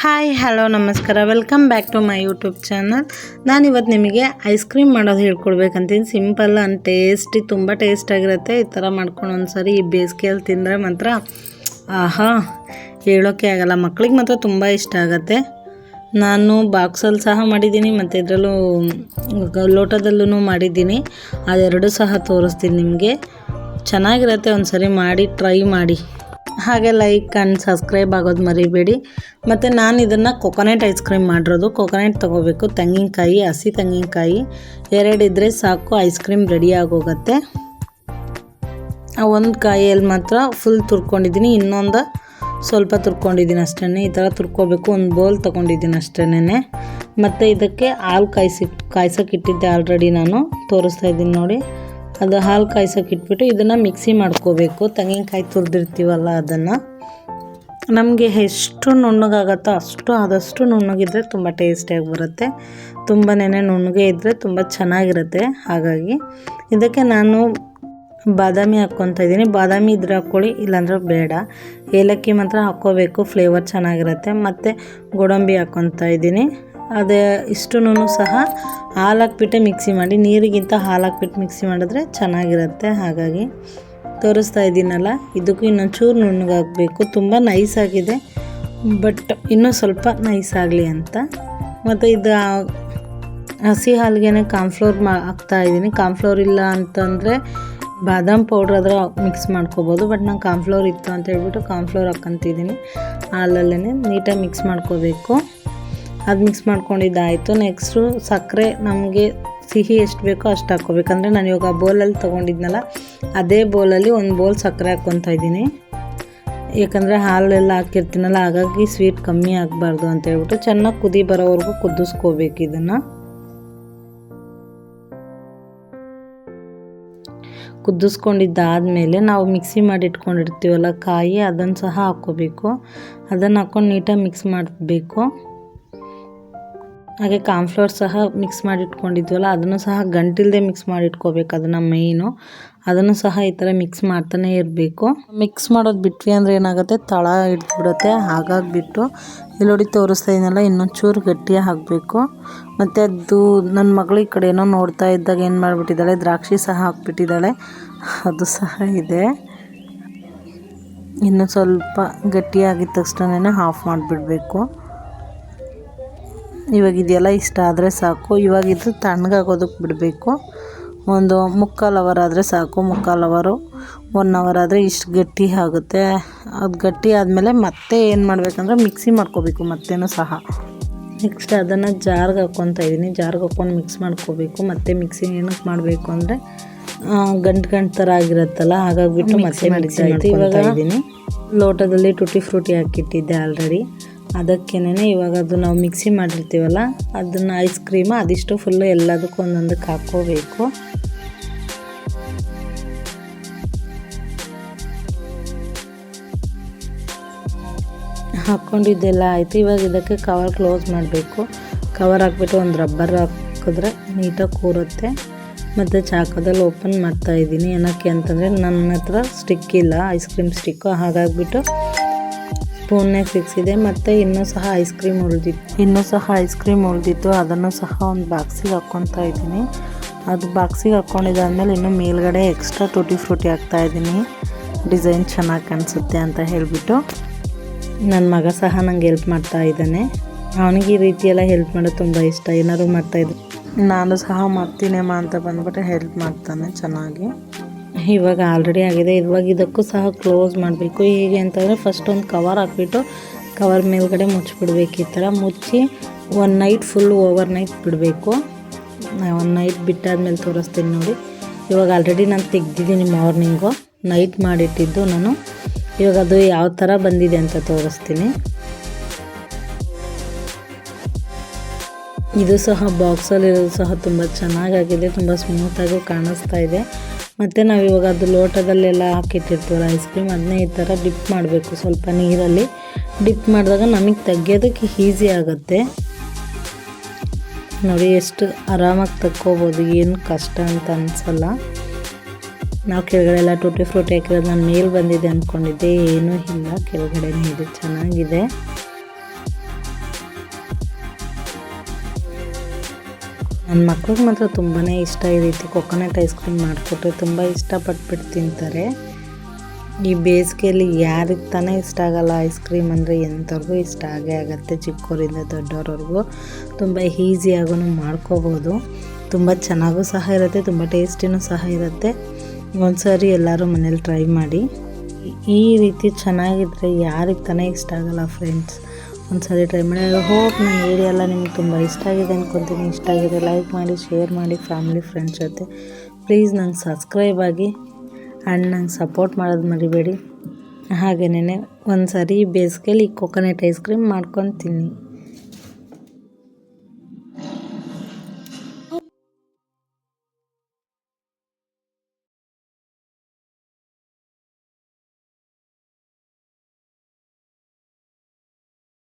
Hi, hello, ನಮಸ್ಕಾರ. Welcome back to my YouTube channel ನಾನಿವತ್ತು ನಿಮಗೆ ಐಸ್ ಕ್ರೀಮ್ ಮಾಡೋದು ಹೇಳ್ಕೊಡ್ಬೇಕಂತೀನಿ. ಸಿಂಪಲ್ ಆ್ಯಂಡ್ ಟೇಸ್ಟಿ ತುಂಬ ಟೇಸ್ಟ್ ಆಗಿರುತ್ತೆ. ಈ ಥರ ಮಾಡ್ಕೊಂಡು ಒಂದ್ಸರಿ ಈ ಬೇಸಿಗೆಯಲ್ಲಿ ತಿಂದರೆ ಮಾತ್ರ, ಆಹಾ ಹೇಳೋಕ್ಕೆ ಆಗಲ್ಲ. ಮಕ್ಳಿಗೆ ಮಾತ್ರ ತುಂಬ ಇಷ್ಟ ಆಗುತ್ತೆ. ನಾನು ಬಾಕ್ಸಲ್ಲಿ ಸಹ ಮಾಡಿದ್ದೀನಿ, ಮತ್ತು ಇದರಲ್ಲೂ ಲೋಟದಲ್ಲೂ ಮಾಡಿದ್ದೀನಿ. ಅದೆರಡೂ ಸಹ ತೋರಿಸ್ತೀನಿ ನಿಮಗೆ. ಚೆನ್ನಾಗಿರುತ್ತೆ, ಒಂದ್ಸರಿ ಮಾಡಿ ಟ್ರೈ ಮಾಡಿ. ಹಾಗೆ ಲೈಕ್ ಆ್ಯಂಡ್ ಸಬ್ಸ್ಕ್ರೈಬ್ ಆಗೋದು ಮರಿಬೇಡಿ. ಮತ್ತು ನಾನು ಇದನ್ನು ಕೊಕೊನೆಟ್ ಐಸ್ ಕ್ರೀಮ್ ಮಾಡಿರೋದು. ಕೊಕೊನೆಟ್ ತೊಗೋಬೇಕು. ತೆಂಗಿನಕಾಯಿ, ಹಸಿ ತೆಂಗಿನಕಾಯಿ ಎರಡಿದ್ರೆ ಸಾಕು ಐಸ್ ಕ್ರೀಮ್ ರೆಡಿ ಆಗೋಗುತ್ತೆ. ಆ ಒಂದು ಕಾಯಿಯಲ್ಲಿ ಮಾತ್ರ ಫುಲ್ ತುರ್ಕೊಂಡಿದ್ದೀನಿ. ಇನ್ನೊಂದು ಸ್ವಲ್ಪ ತುರ್ಕೊಂಡಿದ್ದೀನಿ ಅಷ್ಟೇ ಈ ಥರ ತುರ್ಕೋಬೇಕು. ಒಂದು ಬೌಲ್ ತೊಗೊಂಡಿದ್ದೀನಿ ಅಷ್ಟೇನೆ ಮತ್ತು ಇದಕ್ಕೆ ಹಾಲು ಕಾಯಿಸಿ, ಕಾಯ್ಸೋಕೆ ಇಟ್ಟಿದ್ದೆ ಆಲ್ರೆಡಿ ನಾನು. ತೋರಿಸ್ತಾ ಇದ್ದೀನಿ ನೋಡಿ. ಅದು ಹಾಲು ಕಾಯ್ಸೋಕೆ ಇಟ್ಬಿಟ್ಟು ಇದನ್ನು ಮಿಕ್ಸಿ ಮಾಡ್ಕೋಬೇಕು. ತೆಂಗಿನಕಾಯಿ ತುರಿದಿರ್ತೀವಲ್ಲ ಅದನ್ನು. ನಮಗೆ ಎಷ್ಟು ನುಣ್ಣಗಾಗತ್ತೋ ಅಷ್ಟು ಆದಷ್ಟು ನುಣ್ಣಗಿದ್ರೆ ತುಂಬ ಟೇಸ್ಟಿಯಾಗಿ ಬರುತ್ತೆ. ತುಂಬನೇ ನುಣ್ಣಗೆ ಇದ್ದರೆ ತುಂಬ ಚೆನ್ನಾಗಿರುತ್ತೆ. ಹಾಗಾಗಿ ಇದಕ್ಕೆ ನಾನು ಬಾದಾಮಿ ಹಾಕ್ಕೊತಾ ಇದ್ದೀನಿ. ಬಾದಾಮಿ ಇದ್ರೆ ಹಾಕ್ಕೊಳ್ಳಿ ಇಲ್ಲಾಂದ್ರೆ ಬೇಡ. ಏಲಕ್ಕಿ ಮಾತ್ರ ಹಾಕ್ಕೋಬೇಕು. ಫ್ಲೇವರ್ ಚೆನ್ನಾಗಿರುತ್ತೆ. ಮತ್ತು ಗೋಡಂಬಿ ಹಾಕ್ಕೊತಾ ಇದ್ದೀನಿ. ಅದೇ ಇಷ್ಟೂ ಸಹ ಹಾಲು ಹಾಕ್ಬಿಟ್ಟೆ ಮಿಕ್ಸಿ ಮಾಡಿ, ನೀರಿಗಿಂತ ಹಾಲು ಹಾಕ್ಬಿಟ್ಟು ಮಿಕ್ಸಿ ಮಾಡಿದ್ರೆ ಚೆನ್ನಾಗಿರುತ್ತೆ. ಹಾಗಾಗಿ ತೋರಿಸ್ತಾ ಇದ್ದೀನಲ್ಲ, ಇದಕ್ಕೂ ಇನ್ನೊಂಚೂರು ನುಣ್ಣಗಾಗಬೇಕು ತುಂಬ ನೈಸ್ ಆಗಿದೆ ಬಟ್ ಇನ್ನೂ ಸ್ವಲ್ಪ ನೈಸ್ ಆಗಲಿ ಅಂತ. ಮತ್ತು ಇದು ಹಸಿ ಹಾಲಿಗೆ ಕಾನ್ಫ್ಲೋರ್ ಮಾ ಹಾಕ್ತಾಯಿದ್ದೀನಿ ಕಾನ್ಫ್ಲೋರ್ ಇಲ್ಲ ಅಂತಂದರೆ ಬಾದಾಮ್ ಪೌಡ್ರ್ ಆದರೆ ಮಿಕ್ಸ್ ಮಾಡ್ಕೋಬೋದು ಬಟ್ ನಾನು ಕಾನ್ಫ್ಲೋರ್ ಇತ್ತು ಅಂತ ಹೇಳ್ಬಿಟ್ಟು ಕಾನ್ಫ್ಲೋರ್ ಹಾಕ್ಕೊಂತಿದ್ದೀನಿ ಹಾಲಲ್ಲೇ ನೀಟಾಗಿ ಮಿಕ್ಸ್ ಮಾಡ್ಕೋಬೇಕು. ಅದು ಮಿಕ್ಸ್ ಮಾಡ್ಕೊಂಡಿದ್ದಾಯಿತು. ನೆಕ್ಸ್ಟು ಸಕ್ಕರೆ ನಮಗೆ ಸಿಹಿ ಎಷ್ಟು ಬೇಕೋ ಅಷ್ಟು ಹಾಕ್ಕೋಬೇಕಂದ್ರೆ ನಾನು ಇವಾಗ ಬೌಲಲ್ಲಿ ತೊಗೊಂಡಿದ್ನಲ್ಲ, ಅದೇ ಬೌಲಲ್ಲಿ ಒಂದು ಬೌಲ್ ಸಕ್ಕರೆ ಹಾಕ್ಕೊತಾ ಇದ್ದೀನಿ. ಏಕೆಂದರೆ ಹಾಲೆಲ್ಲ ಹಾಕಿರ್ತೀನಲ್ಲ, ಹಾಗಾಗಿ ಸ್ವೀಟ್ ಕಮ್ಮಿ ಆಗಬಾರ್ದು ಅಂತ ಹೇಳ್ಬಿಟ್ಟು ಚೆನ್ನಾಗಿ ಕುದಿ ಬರೋವರೆಗೂ ಕುದಿಸ್ಕೋಬೇಕು ಇದನ್ನು. ಕುದಿಸ್ಕೊಂಡಿದ್ದಾದಮೇಲೆ ನಾವು ಮಿಕ್ಸಿ ಮಾಡಿ ಇಟ್ಕೊಂಡಿರ್ತೀವಲ್ಲ ಕಾಯಿ ಅದನ್ನು ಸಹ ಹಾಕ್ಕೋಬೇಕು. ಅದನ್ನು ಹಾಕ್ಕೊಂಡು ನೀಟಾಗಿ ಮಿಕ್ಸ್ ಮಾಡಬೇಕು. ಹಾಗೆ ಕಾನ್ಫ್ಲೋರ್ ಸಹ ಮಿಕ್ಸ್ ಮಾಡಿ ಇಟ್ಕೊಂಡಿದ್ವಲ್ಲ ಅದನ್ನು ಸಹ ಗಂಟಿಲ್ದೆ ಮಿಕ್ಸ್ ಮಾಡಿ ಇಟ್ಕೋಬೇಕು ಅದನ್ನು ಮೈನು ಅದನ್ನು ಸಹ ಈ ಥರ ಮಿಕ್ಸ್ ಮಾಡ್ತಾನೆ ಇರಬೇಕು. ಮಿಕ್ಸ್ ಮಾಡೋದು ಬಿಟ್ವಿ ಅಂದರೆ ಏನಾಗುತ್ತೆ? ತಳ ಹಿಡ್ದುಬಿಡುತ್ತೆ. ಹಾಗಾಗಿಬಿಟ್ಟು ಇಲ್ಲೋಡಿ ತೋರಿಸ್ತಾ ಇದನ್ನೆಲ್ಲ ಇನ್ನೊಂದು ಚೂರು ಗಟ್ಟಿಯಾಗಿ ಹಾಕಬೇಕು. ಮತ್ತು ಅದು ನನ್ನ ಮಗಳು ಈ ಕಡೆ ಏನೋ ನೋಡ್ತಾ ಇದ್ದಾಗ ಏನು ಮಾಡಿಬಿಟ್ಟಿದ್ದಾಳೆ? ದ್ರಾಕ್ಷಿ ಸಹ ಹಾಕ್ಬಿಟ್ಟಿದ್ದಾಳೆ. ಅದು ಸಹ ಇದೆ. ಇನ್ನು ಸ್ವಲ್ಪ ಗಟ್ಟಿಯಾಗಿದ್ದ ತಕ್ಷಣನೇ ಆಫ್ ಮಾಡಿಬಿಡ್ಬೇಕು. ಇವಾಗ ಇದೆಲ್ಲ ಇಷ್ಟ ಆದರೆ ಸಾಕು. ಇವಾಗ ಇದು ತಣ್ಣಗಾಗೋದಕ್ಕೆ ಬಿಡಬೇಕು. ಒಂದು ಮುಕ್ಕಾಲು ಅವರ್ ಆದರೆ ಸಾಕು. ಮುಕ್ಕಾಲು ಅವರು ಒನ್ ಅವರ್ ಆದರೆ ಇಷ್ಟು ಗಟ್ಟಿ ಆಗುತ್ತೆ. ಅದು ಗಟ್ಟಿ ಆದಮೇಲೆ ಮತ್ತೆ ಏನು ಮಾಡಬೇಕಂದ್ರೆ ಮಿಕ್ಸಿ ಮಾಡ್ಕೋಬೇಕು ಮತ್ತೇನು ಸಹ. ನೆಕ್ಸ್ಟ್ ಅದನ್ನು ಜಾರ್ಗೆ ಹಾಕ್ಕೊತಾ ಇದ್ದೀನಿ ಜಾರ್ಗೆ ಹಾಕ್ಕೊಂಡು ಮಿಕ್ಸ್ ಮಾಡ್ಕೋಬೇಕು. ಮತ್ತು ಮಿಕ್ಸಿ ಏನಕ್ಕೆ ಮಾಡಬೇಕು ಅಂದರೆ ಗಂಟು ಗಂಟು ಥರ ಆಗಿರುತ್ತಲ್ಲ ಹಾಗಾಗಿಬಿಟ್ಟು ಮತ್ತೆ ಮಿಕ್ಸಿ ಇವಾಗ ಇದ್ದೀನಿ ಲೋಟದಲ್ಲಿ ಟುಟಿ ಫ್ರೂಟಿ ಹಾಕಿಟ್ಟಿದ್ದೆ ಆಲ್ರೆಡಿ ಅದಕ್ಕೇನೆ ಇವಾಗ ಅದು ನಾವು ಮಿಕ್ಸಿ ಮಾಡಿರ್ತೀವಲ್ಲ, ಅದನ್ನು ಐಸ್ ಕ್ರೀಮ್ ಅದಿಷ್ಟು ಫುಲ್ಲು ಎಲ್ಲದಕ್ಕೂ ಒಂದೊಂದಕ್ಕೆ ಹಾಕ್ಕೋಬೇಕು. ಹಾಕ್ಕೊಂಡಿದ್ದೆಲ್ಲ ಆಯಿತು. ಇವಾಗ ಇದಕ್ಕೆ ಕವರ್ ಕ್ಲೋಸ್ ಮಾಡಬೇಕು. ಕವರ್ ಹಾಕ್ಬಿಟ್ಟು ಒಂದು ರಬ್ಬರ್ ಹಾಕಿದ್ರೆ ನೀಟಾಗಿ ಕೂರುತ್ತೆ. ಮತ್ತು ಚಾಕದಲ್ಲಿ ಓಪನ್ ಮಾಡ್ತಾ ಇದ್ದೀನಿ. ಏನಕ್ಕೆ ಅಂತಂದರೆ ನನ್ನ ಹತ್ರ ಸ್ಟಿಕ್ ಇಲ್ಲ ಐಸ್ ಕ್ರೀಮ್ ಸ್ಟಿಕ್ಕು ಹಾಗಾಗಿಬಿಟ್ಟು ಸ್ಪೂನ್ನೇ ಫಿಕ್ಸ್ ಇದೆ ಮತ್ತು ಇನ್ನೂ ಸಹ ಐಸ್ ಕ್ರೀಮ್ ಉಳಿದಿತ್ತು. ಇನ್ನೂ ಸಹ ಐಸ್ ಕ್ರೀಮ್ ಉಳಿದಿತ್ತು ಅದನ್ನು ಸಹ ಒಂದು ಬಾಕ್ಸಿಗೆ ಹಾಕ್ಕೊತಾ ಇದ್ದೀನಿ. ಅದು ಬಾಕ್ಸಿಗೆ ಹಾಕ್ಕೊಂಡಿದ್ದಾದ್ಮೇಲೆ ಇನ್ನು ಮೇಲ್ಗಡೆ ಎಕ್ಸ್ಟ್ರಾ ಟೂಟಿ ಫ್ರೂಟಿ ಹಾಕ್ತಾ ಇದ್ದೀನಿ. ಡಿಸೈನ್ ಚೆನ್ನಾಗಿ ಕಾಣಿಸುತ್ತೆ ಅಂತ ಹೇಳಿಬಿಟ್ಟು. ನನ್ನ ಮಗ ಸಹ ನಂಗೆ ಹೆಲ್ಪ್ ಮಾಡ್ತಾ ಇದ್ದಾನೆ. ಅವನಿಗೆ ಈ ರೀತಿಯೆಲ್ಲ ಹೆಲ್ಪ್ ಮಾಡೋದು ತುಂಬ ಇಷ್ಟ. ಏನಾದರೂ ಮಾಡ್ತಾಯಿದ್ದೆ ನಾನು ಸಹ ಮಾಡ್ತೀನಮ್ಮ ಅಂತ ಬಂದ್ಬಿಟ್ಟು ಹೆಲ್ಪ್ ಮಾಡ್ತಾನೆ ಚೆನ್ನಾಗಿ. ಇವಾಗ ಆಲ್ರೆಡಿ ಆಗಿದೆ. ಇವಾಗ ಇದಕ್ಕೂ ಸಹ ಕ್ಲೋಸ್ ಮಾಡಬೇಕು. ಹೇಗೆ ಅಂತಂದರೆ ಫಸ್ಟ್ ಒಂದು ಕವರ್ ಹಾಕ್ಬಿಟ್ಟು ಕವರ್ ಮೇಲ್ಗಡೆ ಮುಚ್ಚಿಬಿಡ್ಬೇಕು ಈ ಥರ. ಮುಚ್ಚಿ one night full overnight ಬಿಡಬೇಕು ಒನ್ ನೈಟ್ ಬಿಟ್ಟಾದ್ಮೇಲೆ ತೋರಿಸ್ತೀನಿ ನೋಡಿ. ಇವಾಗ ಆಲ್ರೆಡಿ ನಾನು ತೆಗ್ದಿದ್ದೀನಿ ಮಾರ್ನಿಂಗು ನೈಟ್ ಮಾಡಿಟ್ಟಿದ್ದು ನಾನು. ಇವಾಗ ಅದು ಯಾವ ಥರ ಬಂದಿದೆ ಅಂತ ತೋರಿಸ್ತೀನಿ. ಇದು ಸಹ ಬಾಕ್ಸಲ್ಲಿರೋದು ಸಹ ತುಂಬ ಚೆನ್ನಾಗಾಗಿದೆ. ತುಂಬ ಸ್ಮೂತಾಗೂ ಕಾಣಿಸ್ತಾ ಇದೆ. ಮತ್ತು ನಾವು ಇವಾಗ ಅದು ಲೋಟದಲ್ಲೆಲ್ಲ ಹಾಕಿಟ್ಟಿರ್ತೀವಲ್ಲ ಐಸ್ ಕ್ರೀಮ್ ಅದನ್ನೇ ಈ ಥರ ಡಿಪ್ ಮಾಡಬೇಕು ಸ್ವಲ್ಪ ನೀರಲ್ಲಿ. ಡಿಪ್ ಮಾಡಿದಾಗ ನಮಗೆ ತೆಗಿಯೋದಕ್ಕೆ ಈಸಿ ಆಗುತ್ತೆ. ನೋಡಿ ಎಷ್ಟು ಆರಾಮಾಗಿ ತಕ್ಕೋಬೋದು, ಏನು ಕಷ್ಟ ಅಂತ ಅನಿಸಲ್ಲ. ನಾವು ಕೆಳಗಡೆ ಎಲ್ಲ ಟೂಟಿ ಫ್ರೂಟಿ ಹಾಕಿರೋದು ನಾನು ಮೇಲೆ ಬಂದಿದೆ ಅಂದ್ಕೊಂಡಿದ್ದೆ ಏನೂ ಇಲ್ಲ ಕೆಳಗಡೆ ಇದೆ ಚೆನ್ನಾಗಿದೆ. ನನ್ನ ಮಕ್ಳಿಗೆ ಮಾತ್ರ ತುಂಬಾ ಇಷ್ಟ ಈ ರೀತಿ ಕೊಕೊನಟ್ ಐಸ್ ಕ್ರೀಮ್ ಮಾಡಿಕೊಟ್ರೆ ತುಂಬ ಇಷ್ಟಪಟ್ಬಿಟ್ಟು ತಿಂತಾರೆ. ಈ ಬೇಸಿಗೆಯಲ್ಲಿ ಯಾರಿಗೆ ತಾನೇ ಇಷ್ಟ ಆಗಲ್ಲ ಐಸ್ ಕ್ರೀಮ್ ಅಂದರೆ ಎಂಥವ್ರಿಗೂ ಇಷ್ಟ ಆಗೇ ಆಗುತ್ತೆ. ಚಿಕ್ಕವರಿಂದ ದೊಡ್ಡವ್ರವ್ರಿಗೂ ತುಂಬ ಈಸಿಯಾಗೂ ಮಾಡ್ಕೋಬೋದು. ತುಂಬ ಚೆನ್ನಾಗೂ ಸಹ ಇರುತ್ತೆ, ತುಂಬ ಟೇಸ್ಟಿನೂ ಸಹ ಇರುತ್ತೆ. ಒಂದ್ಸರಿ ಎಲ್ಲರೂ ಮನೇಲಿ ಟ್ರೈ ಮಾಡಿ. ಈ ರೀತಿ ಚೆನ್ನಾಗಿದ್ರೆ ಯಾರಿಗೆ ತಾನೇ ಇಷ್ಟ ಆಗಲ್ಲ ಫ್ರೆಂಡ್ಸ್ ಒಂದ್ಸರಿ ಟ್ರೈ ಮಾಡಿ. ಹೋಪ್ ನನ್ನ ವಿಡಿಯೋ ಎಲ್ಲ ನಿಮ್ಗೆ ತುಂಬ ಇಷ್ಟ ಆಗಿದೆ ಅಂದ್ಕೊತೀನಿ ಇಷ್ಟ ಆಗಿದೆ ಲೈಕ್ ಮಾಡಿ ಶೇರ್ ಮಾಡಿ ಫ್ಯಾಮಿಲಿ ಫ್ರೆಂಡ್ಸ್ ಜೊತೆ. ಪ್ಲೀಸ್ ನಂಗೆ ಸಬ್ಸ್ಕ್ರೈಬ್ ಆಗಿ ಆ್ಯಂಡ್ ನಂಗೆ ಸಪೋರ್ಟ್ ಮಾಡೋದು ಮರಿಬೇಡಿ. ಹಾಗೆಯೇ ಒಂದು ಸರಿ ಬೇಸಿಗೆಲಿ ಕೊಕೊನಟ್ ಐಸ್ ಕ್ರೀಮ್ ಮಾಡ್ಕೊತೀನಿ.